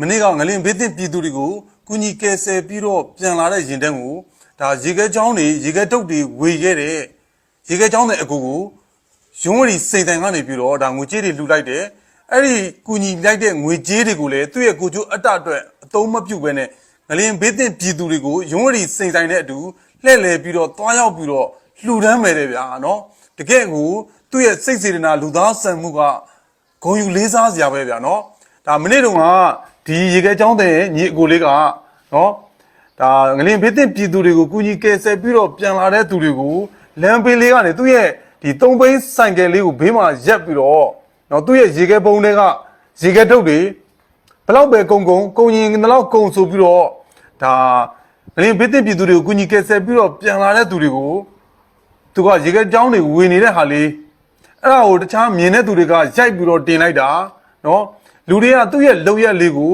မနေ့ကငလင်ဘေးတင်ပြည်သူတွေကိုကုညီကယ်ဆယ်ပြီးတော့ပြန်လာတဲ့ရင်တန်းကိုဒါရေခဲချောင်းတွေရေခဲတုတ်တွေဝေခဲ့တဲ့ရေခဲချောင်းတဲ့အကူကိုရုံးဝရီစိန်တိုင်ကနေပြီးတော့ဒါငွေကြေးတွေလှူလိုက်တယ်အဲ့ဒီကုညီလိုက်တဲ့ငွေကြေးတွေကိုလည်းသူ့ရဲ့ကိုကျိုးအတအတွက်အသုံးမပြုဘဲနဲ့ငလင်ဘေးတင်ပြည်သူတွေကိုရုံးဝရီစိန်တိုင်တဲ့အတူလှည့်လည်ပြီးတော့တွားရောက်ပြီးတော့လှူဒန်းမယ်တဲ့ဗျာနော်တကယ်ကိုသူ့ရဲ့စိတ်စေတနာလူသားဆန်မှုကဂုံယူလေးစားစရာပဲဗျာနော်ဒါမနေ့တုန်းက ဒီရေခဲချောင်းတဲ့ညီအကိုလေးကနော်ဒါငလင်ဖေးတဲ့ပြည်သူတွေကိုကူညီကယ်ဆယ်ပြီးတော့ပြန်လာတဲ့သူတွေကိုလမ်းဘေးလေးကနေသူ့ရဲ့ဒီသုံးဘိန်းဆိုင်ကယ်လေးကိုဘေးမှာရက်ပြီးတော့နော်သူ့ရဲ့ရေခဲပုံးတွေကရေခဲထုတ်တွေဘလောက်ပဲကုံကုံကုံရင်ဘလောက်ကုံဆိုပြီးတော့ဒါငလင်ဖေးတဲ့ပြည်သူတွေကိုကူညီကယ်ဆယ်ပြီးတော့ပြန်လာတဲ့သူတွေကိုသူကရေခဲကြောင်းတွေဝင်နေတဲ့ဟာလေးအဲ့ဒါကိုတခြားမြင်တဲ့သူတွေကရိုက်ပြီးတော့တင်လိုက်တာနော် လူတွေကသူ့ရဲ့လုံရက်လေးကို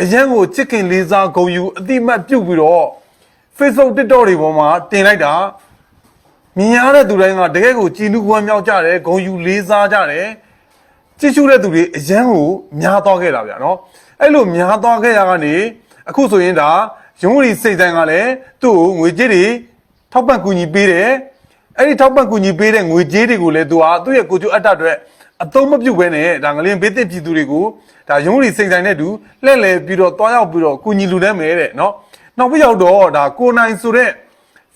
အရန်ကိုချစ်ခင်လေးစားဂုဏ်ယူအတိမတ်ပြုတ်ပြီးတော့ Facebook TikTok တွေပေါ်မှာတင်လိုက်တာမြင်ရတဲ့သူတိုင်းကတကယ်ကိုကြည်နူးဝမ်းမြောက်ကြတယ်ဂုဏ်ယူလေးစားကြတယ်ကြည့်ရှုတဲ့သူတွေအရန်ကိုများသွားခဲ့တာဗျာနော်အဲ့လိုများသွားခဲ့ရကနေအခုဆိုရင်ဒါရုံးရီစိတ်တိုင်းကလည်းသူ့ကိုငွေကြေးတွေထောက်ပံ့ကူညီပေးတယ်အဲ့ဒီထောက်ပံ့ကူညီပေးတဲ့ငွေကြေးတွေကိုလည်းသူဟာသူ့ရဲ့ကိုကျိုးအတ္တအတွက် အသုံးမပြုဘဲနဲ့ဒါငလင်ဘေးသစ်ပြည်သူတွေကိုဒါရုံးရီစိန်ဆိုင်တဲ့သူလှည့်လည်ပြီးတော့တွားရောက်ပြီးတော့ကူညီလူတန်းမယ်တဲ့နော်နောက်ပြီးရောက်တော့ဒါကိုနိုင်ဆိုတဲ့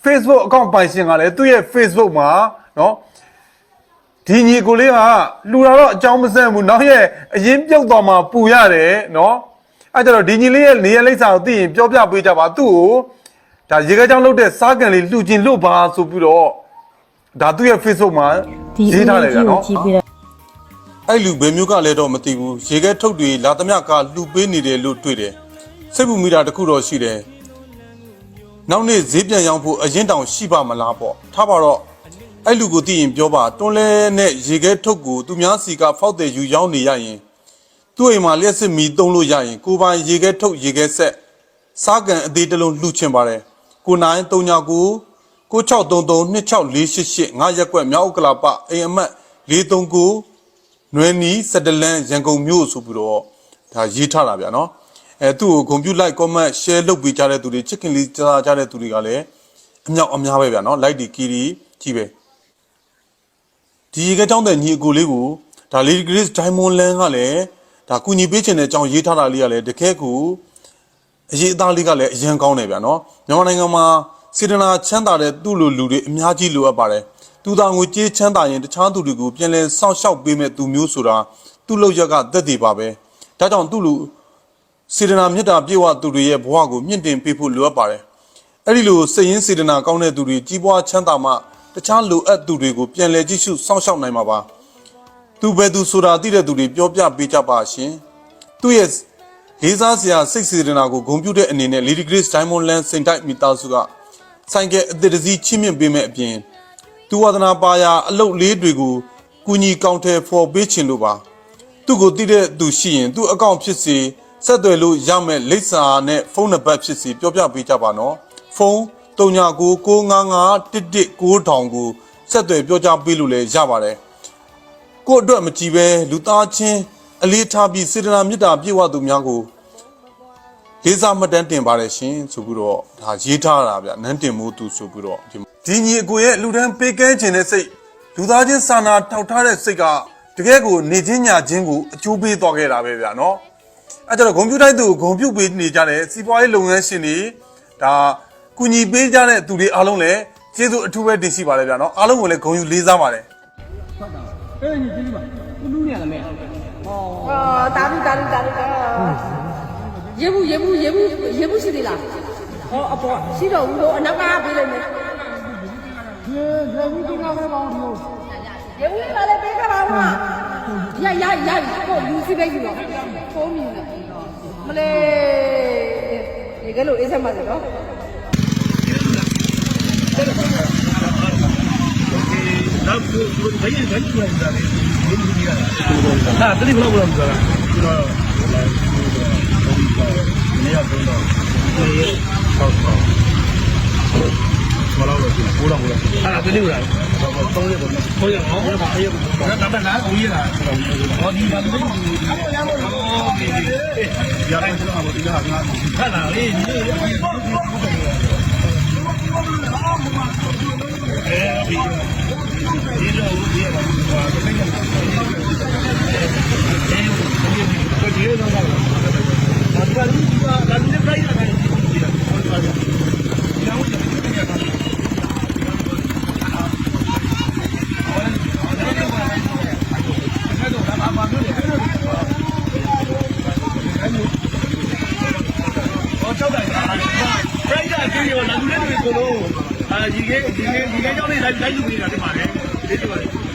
Facebook account ပိုင်ရှင်ကလည်းသူ့ရဲ့ Facebook မှာနော်ဒီညီကိုလေးကလူလာတော့အကြောင်းမဆန့်ဘူးနောက်ရဲ့အရင်ပြုတ်သွားမှာပူရတယ်နော်အဲ့ကြတော့ဒီညီလေးရဲ့နေရာလိပ်စာကိုသိရင်ပြောပြပေးကြပါသူ့ကိုဒါရေခဲချောင်းလုတ်တဲ့စားကန်လေးလှူခြင်းလို့ပါဆိုပြီးတော့ဒါသူ့ရဲ့ Facebook မှာဒီရေးထားတယ်ဗျာနော်ကြည့်ပြီးတော့ အဲ့လူဘယ်မျိုးကလဲတော့မသိဘူးရေခဲထုတ်တွေလာသမျှကလှူပေးနေတယ်လို့တွေ့တယ်စိတ်ပူမိတာတခုတော့ရှိတယ်နောက်နေ့ဈေးပြန်ရောင်းဖို့အရင်တောင်ရှိပါမလားပေါ့ထားပါတော့အဲ့လူကိုသိရင်ပြောပါတွန်းလဲနဲ့ရေခဲထုတ်ကိုသူများစီကဖောက်တယ်ယူရောင်းနေရရင်သူ့အိမ်မှာလျှက်စစ်မီတုံးလို့ရရင်ကိုပိုင်ရေခဲထုတ်ရေခဲဆက်စားကန်အသေးတစ်လုံးလှူချင်ပါတယ်ကိုနိုင်39 9633264888ငါရက်ကွက်မြောက်ဥက္ကလာပအိမ်အမှတ်439 နွယ်နီစက်တလန်ရန်ကုန်မြို့ဆိုပြီးတော့ဒါရေးထားတာဗျာနော်အဲသူ့ကိုဂုံပြူလိုက် comment share လုပ်ပေးကြတဲ့သူတွေချစ်ခင်လေးကြားကြတဲ့သူတွေကလည်းအမြောက်အများပဲဗျာနော် like ဒီ key ဒီကြီးပဲဒီရေကကြောင်းတဲ့ညီအကိုလေးကိုဒါ Lady Grace Diamond Land ကလည်းဒါကုညီပေးချင်တဲ့အကြောင်းရေးထားတာလေးကလည်းတကယ်ကိုအရေးအသားလေးကလည်းအရင်ကောင်းတယ်ဗျာနော်မြန်မာနိုင်ငံမှာစေတနာချမ်းသာတဲ့သူ့လိုလူတွေအများကြီးလိုအပ်ပါတယ် သူသာငွေကြေးချမ်းသာရင်တခြားသူတွေကိုပြန်လဲစောင့်ရှောက်ပေးမဲ့သူမျိုးဆိုတာသူ့လောက်ရက်ကသက်တည်ပါပဲဒါကြောင့်သူ့လူစေတနာမေတ္တာပြေဝသူတွေရဲ့ဘဝကိုမြင့်တင်ပေးဖို့လိုအပ်ပါတယ်အဲ့ဒီလိုစိတ်ရင်းစေတနာကောင်းတဲ့သူတွေကြီးပွားချမ်းသာမှတခြားလိုအပ်သူတွေကိုပြန်လဲကြည့်ရှုစောင့်ရှောက်နိုင်မှာပါသူဘယ်သူဆိုတာသိတဲ့သူတွေပြောပြပေးကြပါရှင်သူ့ရဲ့လေးစားစရာစိတ်စေတနာကိုဂုဏ်ပြုတဲ့အနေနဲ့ Lady Grace Diamond Land စိန်တိုက်မိသားစုကဆိုင်ကယ်အသစ်တစ်စီးချင်းမြင့်ပေးမဲ့အပြင် သူဝါဒနာပါရာအလုတ်လေးတွေကိုကူညီကောင်းထဲဖော်ပေးခြင်းလို့ပါသူ့ကိုတည်တဲ့သူရှိရင်သူ့အကောင့်ဖြစ်စီဆက်သွယ်လို့ရမဲ့လိပ်စာနဲ့ဖုန်းနံပါတ်ဖြစ်စီပြောပြပေးကြပါနော်ဖုန်း3999119000ကိုဆက်သွယ်ပြောကြားပေးလို့လည်းရပါတယ်ကိုယ့်အတွက်မကြည့်ပဲလူသားချင်းအလေးထားပြီးစေတနာမေတ္တာပြည့်ဝသူများကို လေးစားမှတ်တမ်းတင်ပါတယ်ရှင်ဆိုပြီးတော့ဒါရေးထားတာဗျနန်းတင်မိုးသူဆိုပြီးတော့ဒီဒီညီအကိုရဲ့လူတန်းပေးကဲခြင်းတဲ့စိတ်လူသားချင်းစာနာထောက်ထားတဲ့စိတ်ကတကယ်ကိုနေချင်းညာချင်းကိုအကျိုးပေးသွားခဲ့တာပဲဗျာနော်အဲကြတော့ကွန်ပျူတာသူကိုဂုံပြုတ်ပေးနေကြတဲ့စီးပွားရေးလုပ်ငန်းရှင်တွေဒါကူညီပေးကြတဲ့သူတွေအားလုံးလည်းကျေးဇူးအထူးပဲတင်ရှိပါတယ်ဗျာနော်အားလုံးကိုလည်းဂုံယူလေးစားပါတယ်အဲ့ဒီကြီးလေးပါသူလူနေရမယ်ဟောအာတာလူတာလူတာလူ ရေဘူးရေဘူးရေဘူးရေဘူးရှိသေးလားဟောအပေါ်ရှိတော့ဘူးလို့အနောက်ကပေးလိုက်မယ်ရေရေဘူးဒီကပဲပေါင်းလို့ရေဘူးကလည်းပေးကြပါဦးမရရရကိုလူစီပဲယူတော့ဖုန်းမြင်တယ်မလေးရေကလို့အေးဆက်မှာဆိုတော့နောက်ကိုဘယ်ရင်ဘယ်လိုလဲဒါလေးဘယ်လိုကြီးရတာဟာတတိဘလောက်ဘလောက်ဆိုတာကျွန်တော် နေရာပုံတော့ဒီဆောက်ဆောက်မလာလို့ကိုတော့ကိုတော့ဟာတတိဘလောက်တော့တော့တော့ဟိုရအောင်ဟောပါအေးဒါပေမဲ့လားကိုရတာဟောဒီဘာလို့ဒီရတိုင်းကျွန်တော်တို့ဒီကဟာကခက်လာလေ ဒီအဲဒီဒီလိုဒီရပါဘာတကယ်လဲအဲဒီဒီတော့တော့ဒါကလည်းဒီကလာနေပြရတာဒီကဟောတယ်ဒီအောင်ဒီကဟောကြောက်တယ်ခရိုက်တာကြည့်ရလာလူတွေကိုလို့အာဒီကေဒီကေဒီကေကြောင့်လည်းလိုက်လိုက်လူနေတာဒီမှာလေဒီလိုပါလေ